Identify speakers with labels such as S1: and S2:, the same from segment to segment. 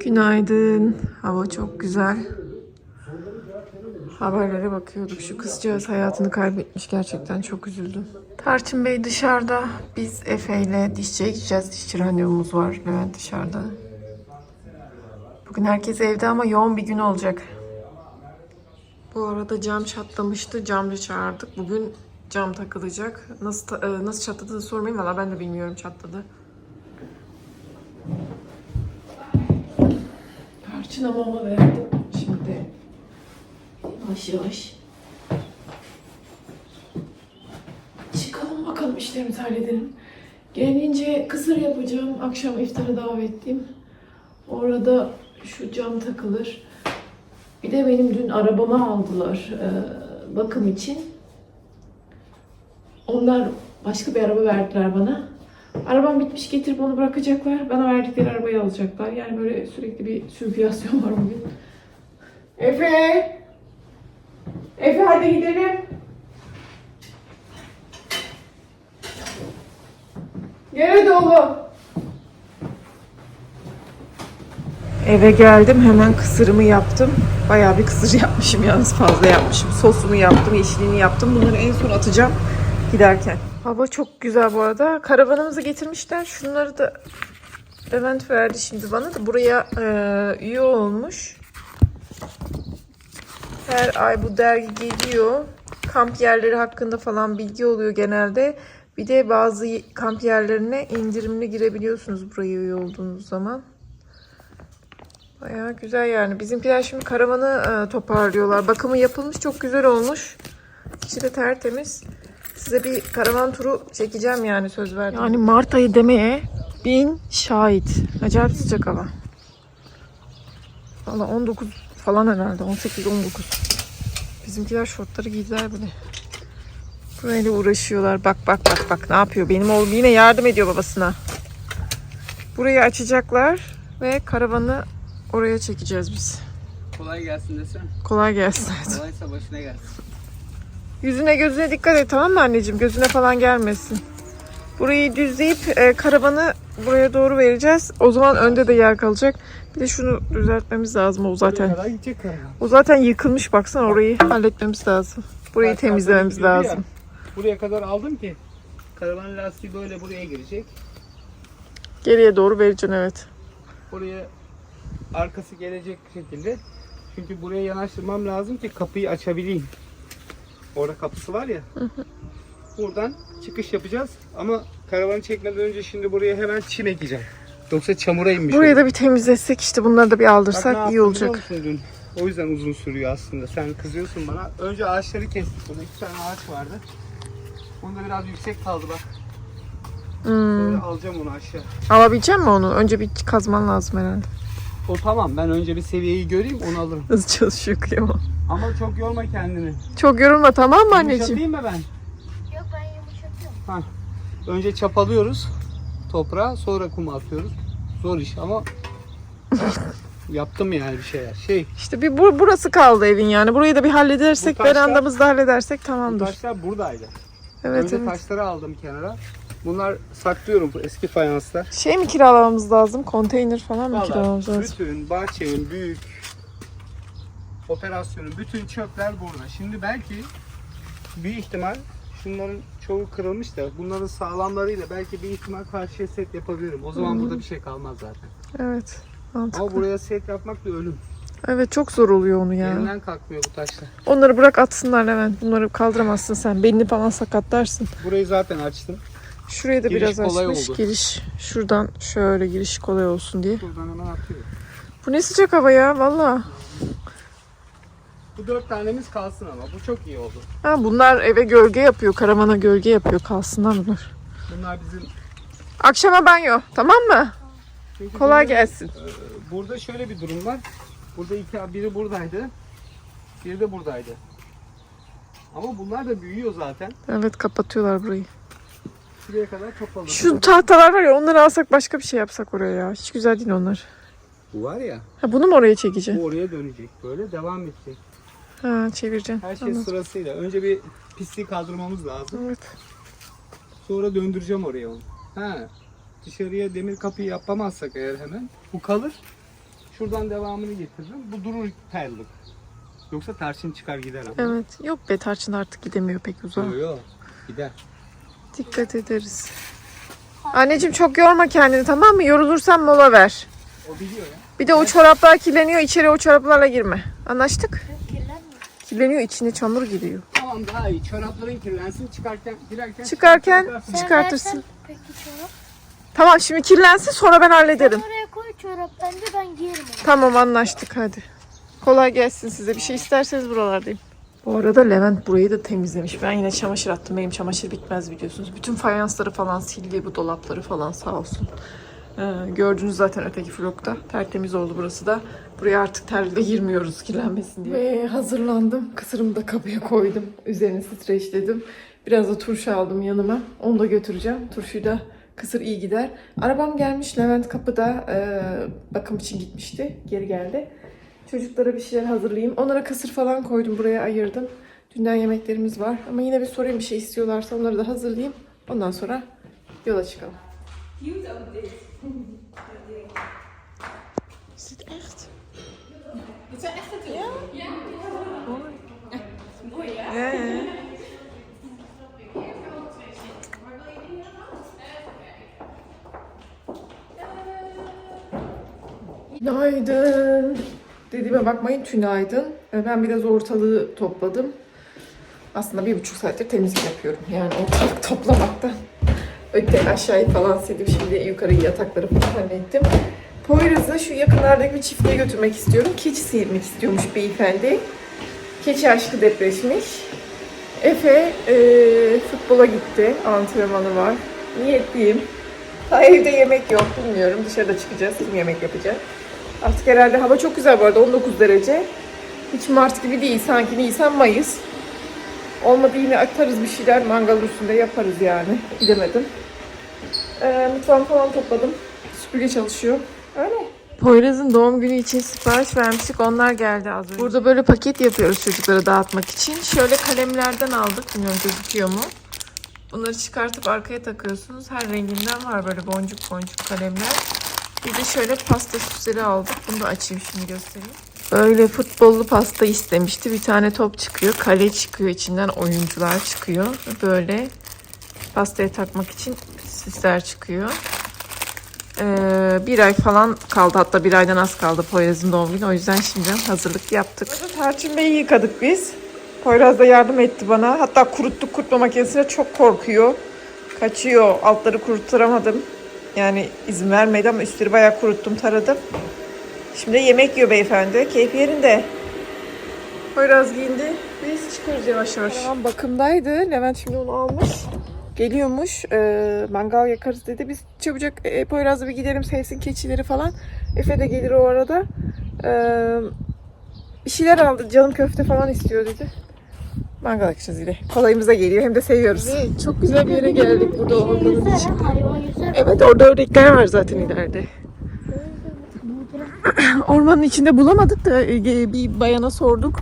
S1: Günaydın. Hava çok güzel. Haberlere bakıyorduk. Şu kızcağız hayatını kaybetmiş. Gerçekten çok üzüldüm. Tarçın Bey dışarıda. Biz Efe ile dişçiye gideceğiz. Dişçi randevumuz var. Levent dışarıda. Bugün herkes evde ama yoğun bir gün olacak. Bu arada cam çatlamıştı. Camcı çağırdık. Bugün cam takılacak. Nasıl e, nasıl çatladığını sormayın. Valla ben de bilmiyorum çatladı. Tarçın'a mama verdim. Şimdi yavaş yavaş çıkalım bakalım işlerimizi halledelim. Gelince kısır yapacağım. Akşam iftara davetliyim. Orada şu cam takılır. Bir de benim dün arabamı aldılar e, bakım için. Onlar başka bir araba verdiler bana. Arabam bitmiş getirip onu bırakacaklar. Bana verdikleri arabayı alacaklar. Yani böyle sürekli bir sürkülasyon var bugün. Efe! Efe hadi gidelim. Geri dolu. Eve geldim hemen kısırımı yaptım. Bayağı bir kısır yapmışım yalnız fazla yapmışım. Sosunu yaptım, yeşilliğini yaptım. Bunları en son atacağım giderken. Hava çok güzel bu arada. Karavanımızı getirmişler. Şunları da Levent verdi şimdi bana da buraya e, üye olmuş. Her ay bu dergi geliyor. Kamp yerleri hakkında falan bilgi oluyor genelde. Bir de bazı kamp yerlerine indirimli girebiliyorsunuz buraya üye olduğunuz zaman. Bayağı güzel yani. Bizimkiler şimdi karavanı e, toparlıyorlar. Bakımı yapılmış çok güzel olmuş. İçi de tertemiz. Size bir karavan turu çekeceğim yani söz verdim. Yani Mart ayı demeye bin şahit. Acayip sıcak hava. Valla 19 falan herhalde. 18-19. Bizimkiler şortları giydiler bile. Böyle uğraşıyorlar. Bak bak bak bak ne yapıyor. Benim oğlum yine yardım ediyor babasına. Burayı açacaklar ve karavanı oraya çekeceğiz biz.
S2: Kolay gelsin desene.
S1: Kolay gelsin.
S2: Kolaysa başına gelsin.
S1: Yüzüne gözüne dikkat et tamam mı anneciğim? Gözüne falan gelmesin. Burayı düzleyip e, karavanı buraya doğru vereceğiz. O zaman önde de yer kalacak. Bir de şunu düzeltmemiz lazım o zaten. O zaten yıkılmış baksana orayı halletmemiz lazım. Burayı temizlememiz lazım.
S2: Buraya kadar aldım ki karavan lastiği böyle buraya girecek.
S1: Geriye doğru vereceksin evet.
S2: Buraya arkası gelecek şekilde. Çünkü buraya yanaştırmam lazım ki kapıyı açabileyim. Orada kapısı var ya. Buradan çıkış yapacağız ama karavanı çekmeden önce şimdi buraya hemen çim ekeceğim. Yoksa çamura inmiş.
S1: Burayı da bir temizletsek işte bunları da bir
S2: Bak
S1: aldırsak
S2: yaptım
S1: iyi olacak.
S2: dün? O yüzden uzun sürüyor aslında. Sen kızıyorsun bana. Önce ağaçları kestik. Burada iki tane ağaç vardı. Bunda biraz yüksek kaldı bak.
S1: Hmm.
S2: Sonra alacağım onu aşağı.
S1: Alabilecek misin onu? Önce bir kazman lazım herhalde.
S2: O tamam. Ben önce bir seviyeyi göreyim onu alırım.
S1: Nasıl çalışıyor kıyamam.
S2: Ama çok yorma kendini.
S1: Çok yorulma tamam mı anneciğim?
S2: Yumuşatayım mı ben?
S3: Yok ben yumuşatıyorum.
S2: Önce çapalıyoruz toprağa sonra kum atıyoruz. Zor iş ama yaptım yani bir şeyler. Şey
S1: İşte bir bu, burası kaldı evin yani. Burayı da bir halledersek,
S2: Bu taşlar-
S1: verandamızı da halledersek
S2: bu
S1: tamamdır.
S2: taşlar buradaydı.
S1: Evet
S2: Önce
S1: evet.
S2: taşları aldım kenara. Bunlar saklıyorum bu eski fayanslar.
S1: Şey mi kiralamamız lazım? Konteyner falan mı
S2: Vallahi
S1: kiralamamız lazım?
S2: bütün bahçenin büyük operasyonun bütün çöpler burada. Şimdi belki bir ihtimal şunların çoğu kırılmış da bunların sağlamlarıyla belki bir ihtimal karşıya set yapabilirim. O zaman burada bir şey kalmaz zaten.
S1: Evet. Mantıklı.
S2: Ama buraya set yapmak da ölüm.
S1: Evet çok zor oluyor onu ya.
S2: Yerinden kalkmıyor bu taşlar.
S1: Onları bırak atsınlar Levent. Bunları kaldıramazsın sen. Belini falan sakatlarsın.
S2: Burayı zaten açtım.
S1: Şurayı da
S2: Giriş
S1: biraz açmış.
S2: oldu.
S1: Giriş şuradan şöyle giriş kolay olsun diye.
S2: Buradan hemen atıyorum.
S1: Bu ne sıcak hava ya valla.
S2: Bu dört tanemiz kalsın ama bu çok iyi oldu.
S1: Ha, bunlar eve gölge yapıyor. Karavana gölge yapıyor. Kalsınlar bunlar.
S2: Bunlar bizim
S1: Akşama banyo. Tamam mı?
S2: Çünkü
S1: Kolay
S2: burada-
S1: gelsin.
S2: Ee, Burada şöyle bir durum var. Burada iki, biri buradaydı. Biri de buradaydı. Ama bunlar da büyüyor zaten.
S1: Evet kapatıyorlar burayı.
S2: Şuraya kadar kapalı.
S1: Şu tahtalar var ya onları alsak başka bir şey yapsak oraya ya. Hiç güzel değil onlar.
S2: Bu var ya,
S1: Ha, bunu mu oraya çekeceksin?
S2: bu oraya dönecek. Böyle devam edecek.
S1: Ha çevireceksin.
S2: Her şey
S1: Anladım.
S2: sırasıyla. Önce bir pisliği kaldırmamız lazım.
S1: Evet.
S2: Sonra döndüreceğim oraya onu. Ha. Dışarıya demir kapıyı yapamazsak eğer hemen bu kalır. Şuradan devamını getiririm. Bu durur terlik. Yoksa tarçın çıkar gider ama.
S1: Evet. Yok be tarçın artık gidemiyor pek uzağa.
S2: Yok yok. Gider.
S1: Dikkat ederiz. Anneciğim çok yorma kendini tamam mı? Yorulursan mola ver.
S2: O biliyor ya.
S1: Bir de o çoraplar kirleniyor. içeri o çoraplarla girme. Anlaştık? Kirleniyor. içine çamur giriyor.
S2: Tamam daha iyi. Çorapların kirlensin çıkarken girerken.
S1: Çıkarken.
S3: Sen
S1: Çıkartırsın.
S3: Peki çorap.
S1: Tamam şimdi kirlensin sonra ben hallederim.
S3: Oraya koy çorap bence ben giyerim onu.
S1: Tamam anlaştık hadi. Kolay gelsin size. Bir şey isterseniz buralardayım. Bu arada Levent burayı da temizlemiş. Ben yine çamaşır attım. Benim çamaşır bitmez biliyorsunuz. Bütün fayansları falan sildi. Bu dolapları falan sağ olsun. Ee, gördünüz zaten öteki vlogda. Tertemiz oldu burası da. Buraya artık terlikle girmiyoruz kirlenmesin diye. Ve hazırlandım. Kısırımı da kapıya koydum. Üzerini streçledim. Biraz da turşu aldım yanıma. Onu da götüreceğim. Turşuyu da kısır iyi gider. Arabam gelmiş. Levent kapıda e, bakım için gitmişti. Geri geldi. Çocuklara bir şeyler hazırlayayım. Onlara kısır falan koydum. Buraya ayırdım. Dünden yemeklerimiz var. Ama yine bir sorayım bir şey istiyorlarsa onları da hazırlayayım. Ondan sonra yola çıkalım. Is dit echt? Dit zijn echt het Ja? Ja. Mooi. Mooi, ja? Ja, ja. Günaydın. Dediğime bakmayın tünaydın. Ee, Ben biraz ortalığı topladım. Aslında bir buçuk saattir temizlik yapıyorum. Yani ortalık toplamaktan. Öte aşağıyı falan sildim. Şimdi yukarı yatakları falan hallettim. Poyraz'ı şu yakınlardaki bir çiftliğe götürmek istiyorum. Keçi seyirmek istiyormuş beyefendi. Keçi aşkı depreşmiş. Efe e, futbola gitti. Antrenmanı var. Niyetliyim. Ha, evde yemek yok bilmiyorum. Dışarıda çıkacağız. Kim yemek yapacak? Artık herhalde hava çok güzel bu arada 19 derece. Hiç Mart gibi değil. Sanki Nisan Mayıs. Olmadı yine atarız bir şeyler mangal üstünde yaparız yani. Gidemedim. Ee, mutfağımı falan topladım. Süpürge çalışıyor. Öyle. Poyraz'ın doğum günü için sipariş vermiştik. Onlar geldi az önce. Burada böyle paket yapıyoruz çocuklara dağıtmak için. Şöyle kalemlerden aldık. Bilmiyorum gözüküyor mu? Bunları çıkartıp arkaya takıyorsunuz. Her renginden var böyle boncuk boncuk kalemler. Bir de şöyle pasta süsleri aldık. Bunu da açayım şimdi göstereyim. Böyle futbollu pasta istemişti. Bir tane top çıkıyor. Kale çıkıyor. içinden oyuncular çıkıyor. Böyle pastaya takmak için süsler çıkıyor. Ee, bir ay falan kaldı. Hatta bir aydan az kaldı Poyraz'ın doğum günü. O yüzden şimdiden hazırlık yaptık. Tarçın Bey'i yıkadık biz. Poyraz da yardım etti bana. Hatta kuruttuk kurutma makinesine çok korkuyor. Kaçıyor. Altları kurutturamadım. Yani izin vermedi ama üstleri bayağı kuruttum, taradım. Şimdi yemek yiyor beyefendi. Keyfi yerinde. Poyraz giyindi. Biz çıkıyoruz yavaş yavaş. Tamam bakımdaydı. Levent şimdi onu almış. Geliyormuş. Ee, mangal yakarız dedi. Biz çabucak e, Poyraz'la bir gidelim sevsin keçileri falan. Efe de gelir o arada. Ee, bir şeyler aldı. Canım köfte falan istiyor dedi. Mangal yakacağız yine. Kolayımıza geliyor. Hem de seviyoruz. çok güzel bir yere geldik burada ormanın
S3: yüzer.
S1: Evet orada ördekler var zaten ileride. Ormanın içinde bulamadık da e, bir bayana sorduk.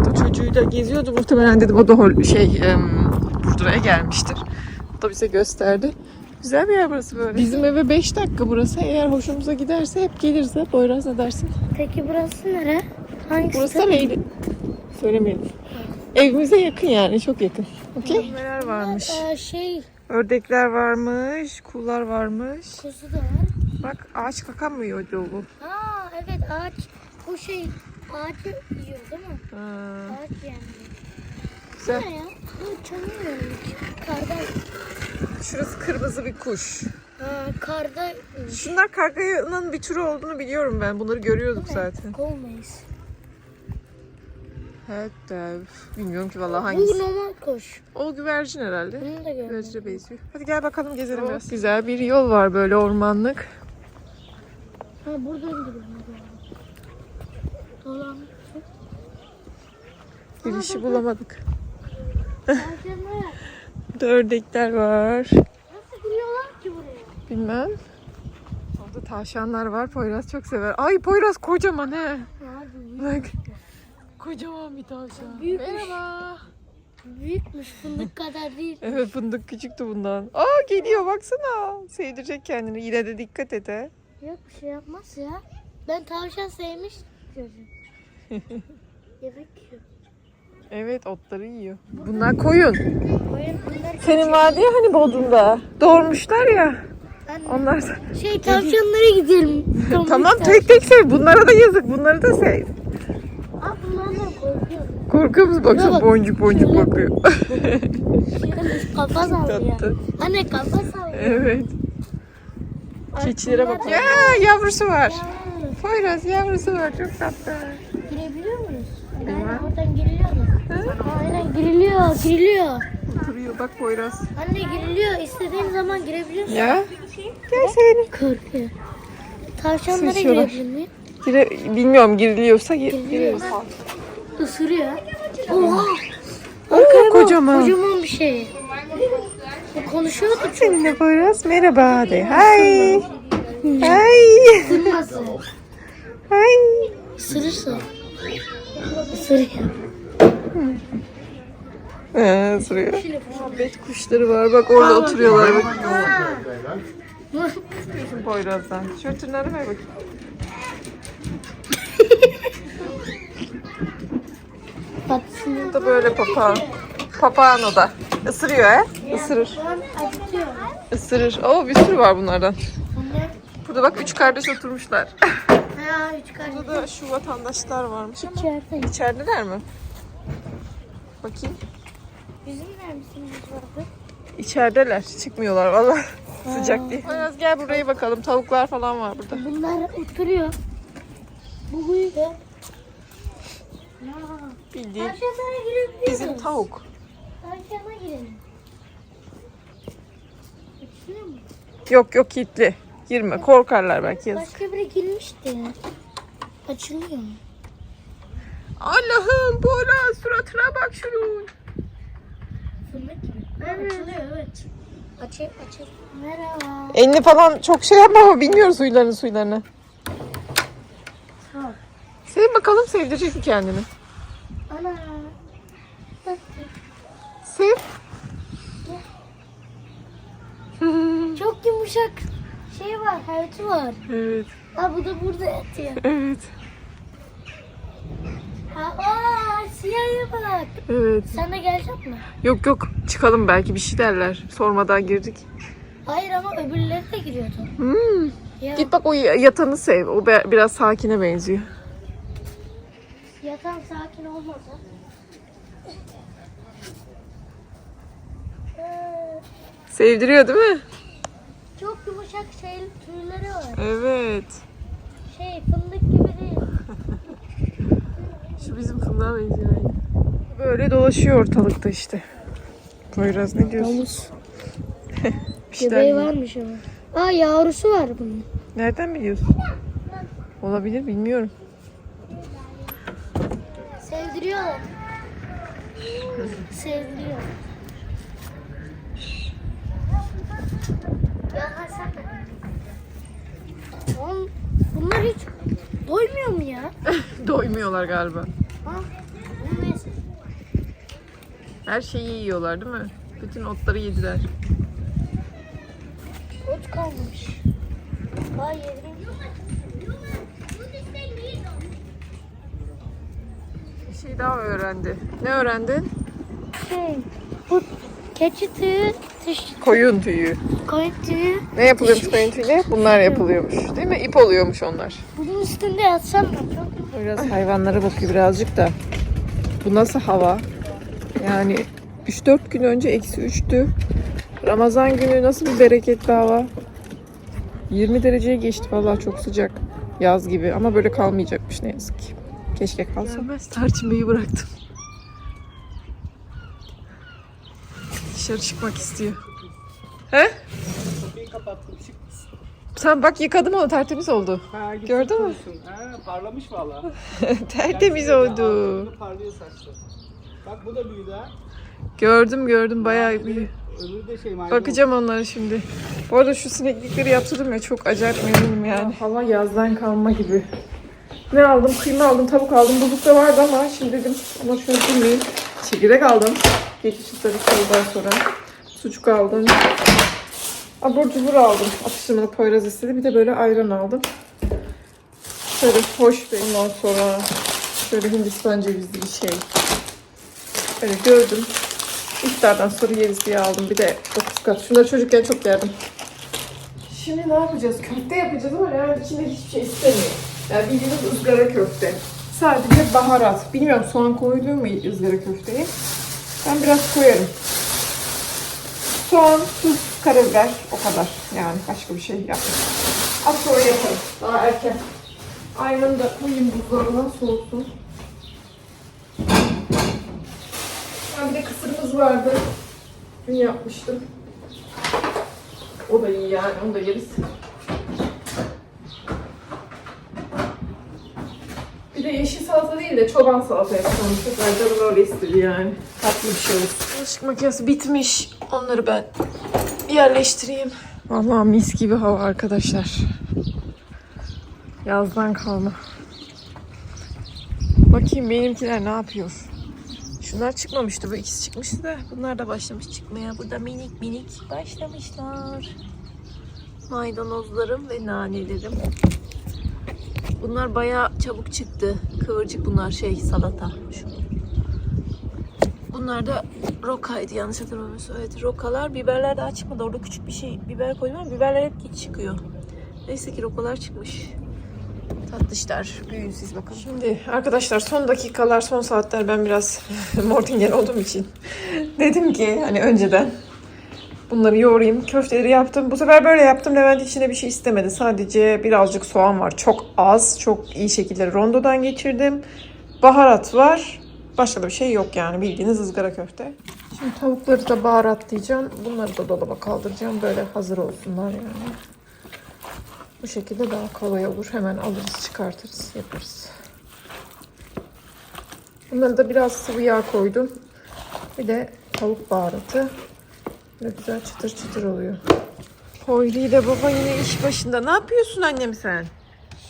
S1: O da çocuğuyla geziyordu muhtemelen dedim o da şey Burdura'ya gelmiştir. O da bize gösterdi. Güzel bir yer burası böyle. Bizim eve 5 dakika burası. Eğer hoşumuza giderse hep geliriz de. Boyraz ne dersin?
S3: Peki burası nere? Hangisi?
S1: Burası da Leyli. Söylemeyelim. Evimize yakın yani çok yakın. Okey. Neler varmış?
S3: Ee, şey
S1: Ördekler varmış, kullar varmış.
S3: kuzu da var.
S1: Bak ağaç kakan mı yiyordu bu?
S3: Ha evet ağaç. Bu şey ağacı yiyor değil mi?
S1: Ha,
S3: Ağaç yani.
S1: güzel.
S3: Ne ya? Bu tanımıyorum. Karda.
S1: Şurası kırmızı bir kuş.
S3: Ha, karda
S1: Şunlar karganın bir türü olduğunu biliyorum ben. Bunları görüyorduk zaten.
S3: kovmayız.
S1: Evet de bilmiyorum ki vallahi
S3: Bu
S1: hangisi.
S3: normal kuş.
S1: O güvercin herhalde.
S3: Bunu da.
S1: Güvercine benziyor. Hadi gel bakalım gezelim biraz. Güzel bir yol var böyle ormanlık.
S3: Ha buradan. Dolan.
S1: Girişi bulamadık.
S3: Ağacına
S1: Burada ördekler var.
S3: nasıl giriyorlar ki buraya?
S1: Bilmem. Orada tavşanlar var. Poyraz çok sever. Ay Poyraz kocaman he. Bak. Kocaman bir tavşan.
S3: Büyükmüş.
S1: Merhaba.
S3: büyükmüş fındık kadar değil.
S1: Evet fındık küçüktü bundan. Aa geliyor baksana. Sevdirecek kendini. Yine de dikkat et he.
S3: Yok bir şey yapmaz ya. Ben tavşan sevmiş çocuğum. Yemek yiyor.
S1: Evet otları yiyor. Bunlar koyun.
S3: Koyun bunlar
S1: Senin vardı ya hani Bodrum'da. Doğurmuşlar ya.
S3: Anne,
S1: Onlar
S3: Şey tavşanlara gidelim.
S1: Tamam tek tek sev. Bunlara da yazık. Bunları da sev. Korkuyor musun? Bak
S3: Şuna
S1: çok
S3: bak.
S1: boncuk boncuk
S3: Şöyle.
S1: bakıyor.
S3: Kafa sallıyor. Anne kafa sallıyor.
S1: evet. Keçilere bak. Ya yavrusu var.
S3: Ya,
S1: Poyraz yavrusu var. Çok tatlı.
S3: Girebiliyor muyuz? Aynen oradan giriliyor mu? Aynen giriliyor, giriliyor.
S1: Oturuyor bak Poyraz.
S3: Anne giriliyor. İstediğin zaman girebiliyorsun.
S1: Ya. Gel seni.
S3: Korkuyor. Tavşanlara girebilir miyim?
S1: Gire, bilmiyorum giriliyorsa gir,
S3: Giriliyor. Isırıyor. Oha!
S1: Oo, kocaman.
S3: Kocaman bir şey. O konuşuyordu çok.
S1: Seninle Poyraz merhaba de. Hay. Hay.
S3: Isırması.
S1: Hay.
S3: Isırırsa. Isırıyor.
S1: Ee, ısırıyor. Muhabbet kuşları var. Bak orada oturuyorlar. Bak. Poyraz'dan. Tişörtünleri ver bakayım.
S3: Tatlısını.
S1: Bu da böyle papağan. Papağan o da. Isırıyor he? Isırır. Isırır. Oo bir sürü var bunlardan. Burada bak üç kardeş oturmuşlar.
S3: Ha üç kardeş.
S1: Burada da şu vatandaşlar varmış
S3: İçeride.
S1: içerideler mi? Bakayım.
S3: Bizim neredesiniz vardı?
S1: İçerideler. Çıkmıyorlar vallahi. Sıcak değil. Biraz gel buraya bakalım. Tavuklar falan var burada.
S3: Bunlar oturuyor. Bu huyu da.
S1: Bildiğin
S3: Tavşanlara
S1: bizim tavuk.
S3: Tavşana girelim. Açılıyor mu?
S1: Yok yok kilitli. Girme. Korkarlar belki yazık.
S3: Başka biri girmişti ya. Açılıyor mu?
S1: Allah'ım Bora suratına bak şunun.
S3: Fırnak gibi. Evet. Açılıyor evet. Açıl açıl. Merhaba.
S1: Elini falan çok şey yapma ama bilmiyoruz suylarını suylarını. Sev bakalım sevdirecek mi kendini?
S3: Ana.
S1: Sev.
S3: Çok yumuşak şey var, hayatı var.
S1: evet.
S3: Ha bu da burada yatıyor.
S1: Evet.
S3: Ha, aa, siyahya bak.
S1: Evet.
S3: Sen de gelecek mi?
S1: Yok yok çıkalım belki bir şey derler. Sormadan girdik.
S3: Hayır ama öbürleri de giriyordu.
S1: Hmm.
S3: Ya,
S1: Git bak o yatanı sev. O biraz sakine benziyor.
S3: Yatan sakin olmasa. Ee,
S1: Sevdiriyor değil mi?
S3: Çok yumuşak şey tüyleri var.
S1: Evet.
S3: Şey fındık gibi değil.
S1: Şu bizim fındığa benziyor. Böyle dolaşıyor ortalıkta işte. Poyraz ne diyorsun?
S3: Domuz. Göbeği varmış ama. Aa yavrusu var bunun.
S1: Nereden biliyorsun? Olabilir bilmiyorum.
S3: Sevdiriyorlar. Sevdiriyor. Ya Hasan. Oğlum, bunlar hiç doymuyor mu ya?
S1: Doymuyorlar galiba.
S3: Ha?
S1: Her şeyi yiyorlar değil mi? Bütün otları yediler.
S3: Ot kalmamış. Vay yedim.
S1: Bir şey daha öğrendi. Ne öğrendin?
S3: Şey, bu keçi tüyü, tiş,
S1: Koyun tüyü.
S3: koyun tüyü.
S1: Ne yapılıyormuş koyun tüyüyle? Bunlar yapılıyormuş. Değil mi? İp oluyormuş onlar.
S3: Bunun üstünde yatsam mı? Çok
S1: Biraz hayvanlara bakıyor birazcık da. Bu nasıl hava? Yani 3-4 gün önce eksi 3'tü. Ramazan günü nasıl bir bereketli hava. 20 dereceye geçti vallahi çok sıcak. Yaz gibi ama böyle kalmayacakmış ne yazık ki. Keşke kalsa. Gelmez tarçınmayı bıraktım. Dışarı çıkmak istiyor. He?
S2: Kapıyı kapattım. Çık.
S1: Sen bak yıkadım onu tertemiz oldu.
S2: Ha,
S1: Gördün mü?
S2: Ha, parlamış valla.
S1: tertemiz
S2: Gerçekten
S1: oldu.
S2: Parlıyor saçlı. Bak bu da büyüdü ha.
S1: Gördüm gördüm bayağı
S2: de şey.
S1: Bakacağım onlara şimdi. Bu arada şu sineklikleri yaptırdım ya çok acayip memnunum yani. Hava yazdan kalma gibi. Ne aldım? Kıyma aldım, tavuk aldım. Buzlukta vardı ama şimdi dedim ama şunu bilmeyeyim. Çekirdek aldım. Geçiş ısırık yıldan sonra. Sucuk aldım. Abur cubur aldım. Atıştırmalık Poyraz istedi. Bir de böyle ayran aldım. Şöyle hoş bir ondan sonra şöyle Hindistan cevizli bir şey. Böyle gördüm. İftardan sonra yeriz diye aldım. Bir de 9 kat. Şunları çocukken çok yerdim. Şimdi ne yapacağız? Köfte yapacağız ama Levent içinde hiçbir şey istemiyor. Yani bildiğiniz ızgara köfte. Sadece baharat. Bilmiyorum soğan koyuluyor mu ızgara köfteye? Ben biraz koyarım. Soğan, tuz, karabiber o kadar. Yani başka bir şey yapmayacağım. Az sonra yaparım. Daha erken. Ayranı da koyayım buzdolabına soğusun. Ha, bir de kısırımız vardı. Dün yapmıştım. O da iyi yani. Onu da yeriz. Bir de yeşil salata değil de çoban salata yapalım. Sefer canım öyle istedi yani. Tatlı bir şey olsun. Bulaşık makinesi bitmiş. Onları ben yerleştireyim. Vallahi mis gibi hava arkadaşlar. Yazdan kalma. Bakayım benimkiler ne yapıyor. Şunlar çıkmamıştı. Bu ikisi çıkmıştı da bunlar da başlamış çıkmaya. Burada minik minik başlamışlar. Maydanozlarım ve nanelerim. Bunlar bayağı çabuk çıktı. Kıvırcık bunlar şey salata. Şu. Bunlar da rokaydı yanlış hatırlamıyorsam. Evet rokalar. Biberler daha çıkmadı. Orada küçük bir şey biber koydum ama biberler hep geç çıkıyor. Neyse ki rokalar çıkmış. Tatlışlar. Büyüyün siz bakın. Şimdi arkadaşlar son dakikalar, son saatler ben biraz Mortingen olduğum için dedim ki hani önceden bunları yoğurayım. Köfteleri yaptım. Bu sefer böyle yaptım. Levent içine bir şey istemedi. Sadece birazcık soğan var. Çok az. Çok iyi şekilde rondodan geçirdim. Baharat var. Başka da bir şey yok yani. Bildiğiniz ızgara köfte. Şimdi tavukları da baharatlayacağım. Bunları da dolaba kaldıracağım. Böyle hazır olsunlar yani. Bu şekilde daha kolay olur. Hemen alırız, çıkartırız, yaparız. Bunları da biraz sıvı yağ koydum. Bir de tavuk baharatı. Böyle güzel çıtır çıtır oluyor. Hoyri de baba yine iş başında. Ne yapıyorsun annem sen?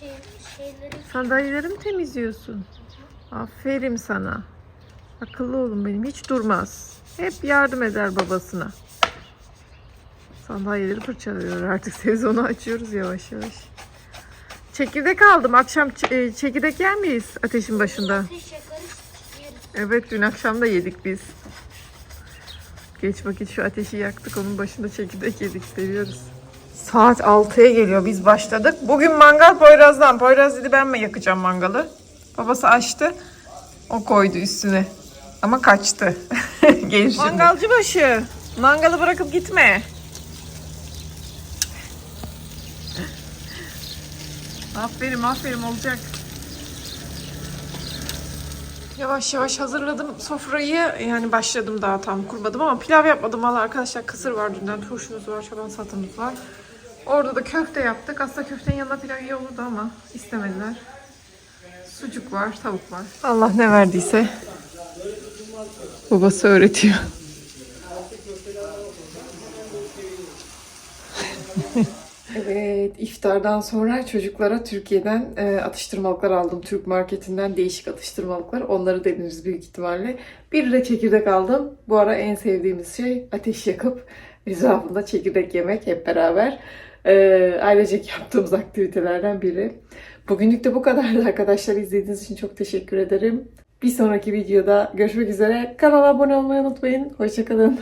S3: Şey, şeyleri
S1: Sandalyeleri mi temizliyorsun? Aferin sana. Akıllı oğlum benim. Hiç durmaz. Hep yardım eder babasına. Sandalyeleri fırçalıyor artık. Sezonu açıyoruz yavaş yavaş. Çekirdek aldım. Akşam e, çekirdek yer miyiz ateşin başında? Evet dün akşam da yedik biz. Geç vakit şu ateşi yaktık. Onun başında çekirdek yedik. Seviyoruz. Saat 6'ya geliyor. Biz başladık. Bugün mangal Poyraz'dan. Poyraz dedi ben mi yakacağım mangalı? Babası açtı. O koydu üstüne. Ama kaçtı. Şimdi. Mangalcı başı. Mangalı bırakıp gitme. Aferin aferin olacak. Yavaş yavaş hazırladım sofrayı. Yani başladım daha tam kurmadım ama pilav yapmadım. Valla arkadaşlar kısır var dünden. Turşumuz var, çoban salatamız var. Orada da köfte yaptık. Aslında köftenin yanında pilav iyi olurdu ama istemediler. Sucuk var, tavuk var. Allah ne verdiyse babası öğretiyor. Evet, iftardan sonra çocuklara Türkiye'den e, atıştırmalıklar aldım. Türk marketinden değişik atıştırmalıklar. Onları deniriz büyük ihtimalle. Bir de çekirdek aldım. Bu ara en sevdiğimiz şey ateş yakıp etrafında çekirdek yemek hep beraber. E, ailecek yaptığımız aktivitelerden biri. Bugünlük de bu kadardı arkadaşlar. İzlediğiniz için çok teşekkür ederim. Bir sonraki videoda görüşmek üzere. Kanala abone olmayı unutmayın. Hoşçakalın.